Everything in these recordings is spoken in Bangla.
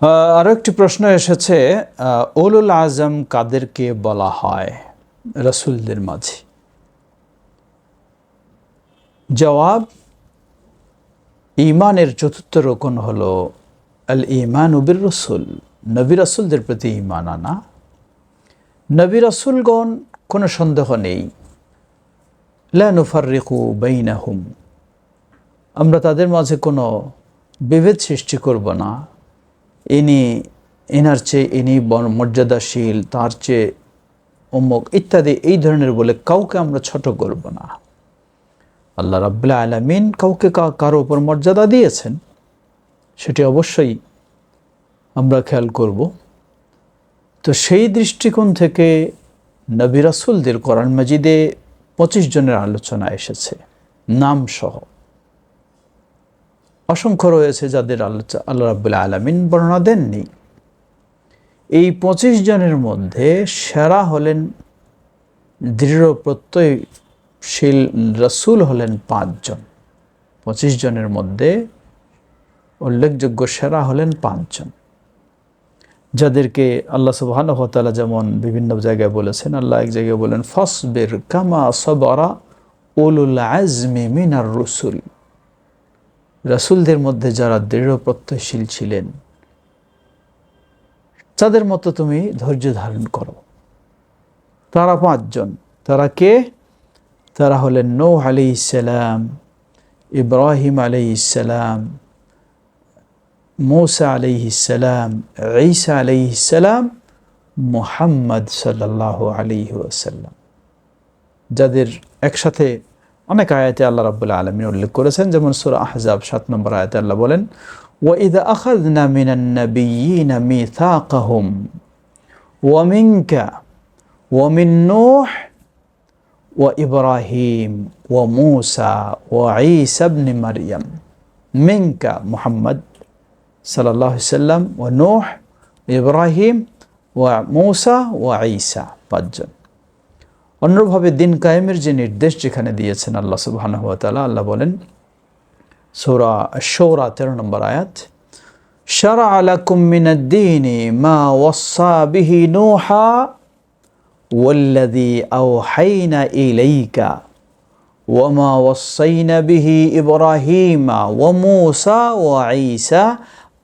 আরও একটি প্রশ্ন এসেছে উলুল আজম কাদেরকে বলা হয় রসুলদের মাঝে? জবাব ইমানের চতুর্থ রোকন হল, আল ইমান উবির রসুল। নবী রসুলদের প্রতি ইমান আনা। নবী রসুলগণ কোনো সন্দেহ নেই। লানুফারিকু বাইনাহুম। আমরা তাদের মাঝে কোনো বিভেদ সৃষ্টি করব না। ইনি এনার চেয়ে ইনি মর্যাদাশীল, তার চেয়ে অমুক ইত্যাদি, এই ধরনের বলে কাউকে আমরা ছোট করব না। আল্লাহ রাব্বুল্লাহ আলমিন কাউকে কারও উপর মর্যাদা দিয়েছেন, সেটি অবশ্যই আমরা খেয়াল করব। তো সেই দৃষ্টিকোণ থেকে নবী রাসুলদের কোরআন মাজিদে পঁচিশ জনের আলোচনা এসেছে নাম সহ অসংখ্য রয়েছে যাদের আলোচনা আল্লাহ রাবুল্লাহ আলমিন বর্ণনা দেননি। এই পঁচিশ জনের মধ্যে সেরা হলেন দৃঢ় প্রত্যয়শীল রসুল হলেন পাঁচজন পঁচিশ জনের মধ্যে উল্লেখযোগ্য সেরা হলেন পাঁচজন যাদেরকে আল্লাহ সুবাহানহতালা যেমন বিভিন্ন জায়গায় বলেছেন, আল্লাহ এক জায়গায় বলেন, ফসবের কামা সবরা উলুল আজমি মিনার রসুল। রাসুলদের মধ্যে যারা দৃঢ় প্রত্যয়শীল ছিলেন, তাদের মতো তুমি ধৈর্য ধারণ করো। তারা পাঁচজন। তারা কে? তারা হলেন নৌ আলি ইসালাম ইব্রাহিম আলি ইসালাম মৌসা আলাইহি সালাম, ঈসা আলাইহি সালাম, মুহাম্মদ সাল্লাল্লাহু আলাইহি ওয়াসাল্লাম। যাদের একসাথে অনেক আয়াতে আল্লাহ রাব্বুল আলামিন উল্লেখ করেছেন যেমন সূরা আহজাব সাত নম্বর আয়াতে আল্লাহ বলেন وإذا أخذنا من النبيين ميثاقهم ومنك ومن نوح وإبراهيم وموسى وعيسى ابن مريم منك محمد সাল্লাহ সাল্লাম ও নোহ ইব্রাহিম ও মৌসা ও আইসা পাঁচজন অন্যভাবে দিন কায়েমের যে নির্দেশ যেখানে দিয়েছেন আল্লাহ সুবহানাহু ওয়া তাআলা আল্লাহ বলেন সূরা আশ-শুরা 13 নম্বর আয়াত شرع لكم من الدين ما وصى به نوحا والذي أوحينا إليك وما وصينا به إبراهيم وموسى وعيسى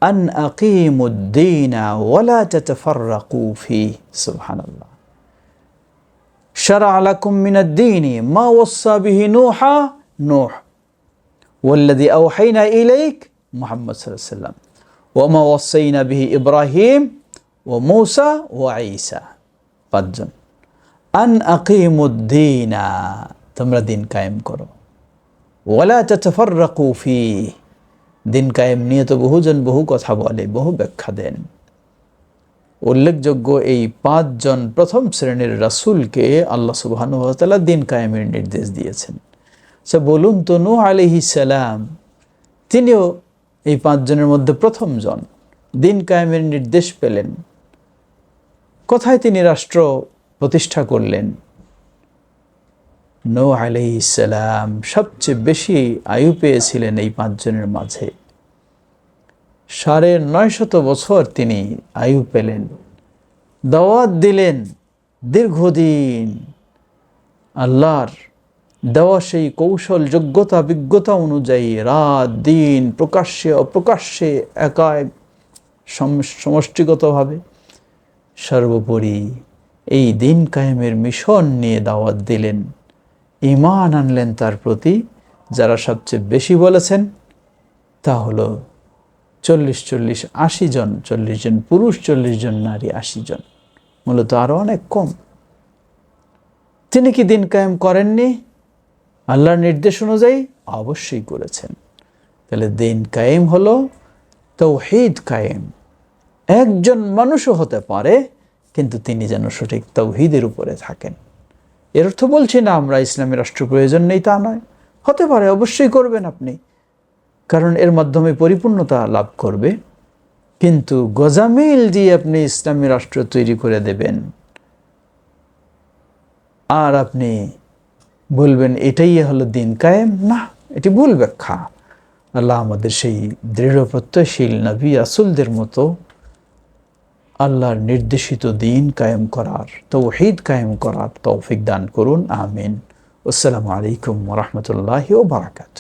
أن أقيموا الدين ولا تتفرقوا فيه سبحان الله شرع لكم من الدين ما وصى به نوحا نوح والذي أوحينا إليك محمد صلى الله عليه وسلم وما وصينا به إبراهيم وموسى وعيسى পাঁচজন আন আকিমুদ্দিনা তোমরা দিন কায়েম করো ওয়ালা তাতাফাররাকু ফি দিন কায়েম নিয়ে তো বহুজন বহু কথা বলে বহু ব্যাখ্যা দেন উল্লেখযোগ্য এই পাঁচজন প্রথম শ্রেণির রাসুলকে আল্লাহ সুবহানাহু ওয়া দিন কায়েমের নির্দেশ দিয়েছেন। সে বলুন তো, নূহ আলাইহিস সালাম, তিনিও এই পাঁচজনের মধ্যে প্রথম জন দিন কায়েমের নির্দেশ পেলেন। কোথায় তিনি রাষ্ট্র প্রতিষ্ঠা করলেন? নো আলাইসালাম সবচেয়ে বেশি আয়ু পেয়েছিলেন এই পাঁচজনের মাঝে। সাড়ে নয়শত বছর তিনি আয়ু পেলেন, দাওয়াত দিলেন দীর্ঘদিন। আল্লাহর দেওয়া সেই কৌশল, যোগ্যতা, বিজ্ঞতা অনুযায়ী রাত, দিন প্রকাশ্যে, অপ্রকাশ্যে একায় সম- সমষ্টিগতভাবে সর্বোপরি এই দিন কায়েমের মিশন নিয়ে দাওয়াত দিলেন। ইমান আনলেন তার প্রতি। যারা সবচেয়ে বেশি বলেছেন, তা হলো চল্লিশ চল্লিশ, আশি জন, চল্লিশ জন পুরুষ, চল্লিশ জন নারী, আশি জন। মূলত আরও অনেক কম। তিনি কি দিন কায়েম করেননি? আল্লাহর নির্দেশ অনুযায়ী অবশ্যই করেছেন। তাহলে দিন কায়েম হলো, তৌহিদ কায়েম। একজন মানুষও হতে পারে, কিন্তু তিনি যেন সঠিক তৌহিদের উপরে থাকেন। এর অর্থ বলছি না আমরা ইসলামী রাষ্ট্র প্রয়োজন নেই তা নয়। হতে পারে, অবশ্যই করবেন আপনি। কারণ এর মাধ্যমে পরিপূর্ণতা লাভ করবে। কিন্তু গজামিল দিয়ে আপনি ইসলামী রাষ্ট্র তৈরি করে দেবেন। আর আপনি বলবেন, এটাই হলো দিন কায়েম। না, এটি ভুল ব্যাখ্যা। আল্লাহ আমাদের সেই দৃঢ় প্রত্যয়শীল নবী আসুলদের মতো আল্লাহর নির্দেশিত দিন কায়েম করার, তৌহিদ কায়েম করার তৌফিক দান করুন। আমিন। আসসালামু আলাইকুম রহমতুল্লাহ ও বারাকাত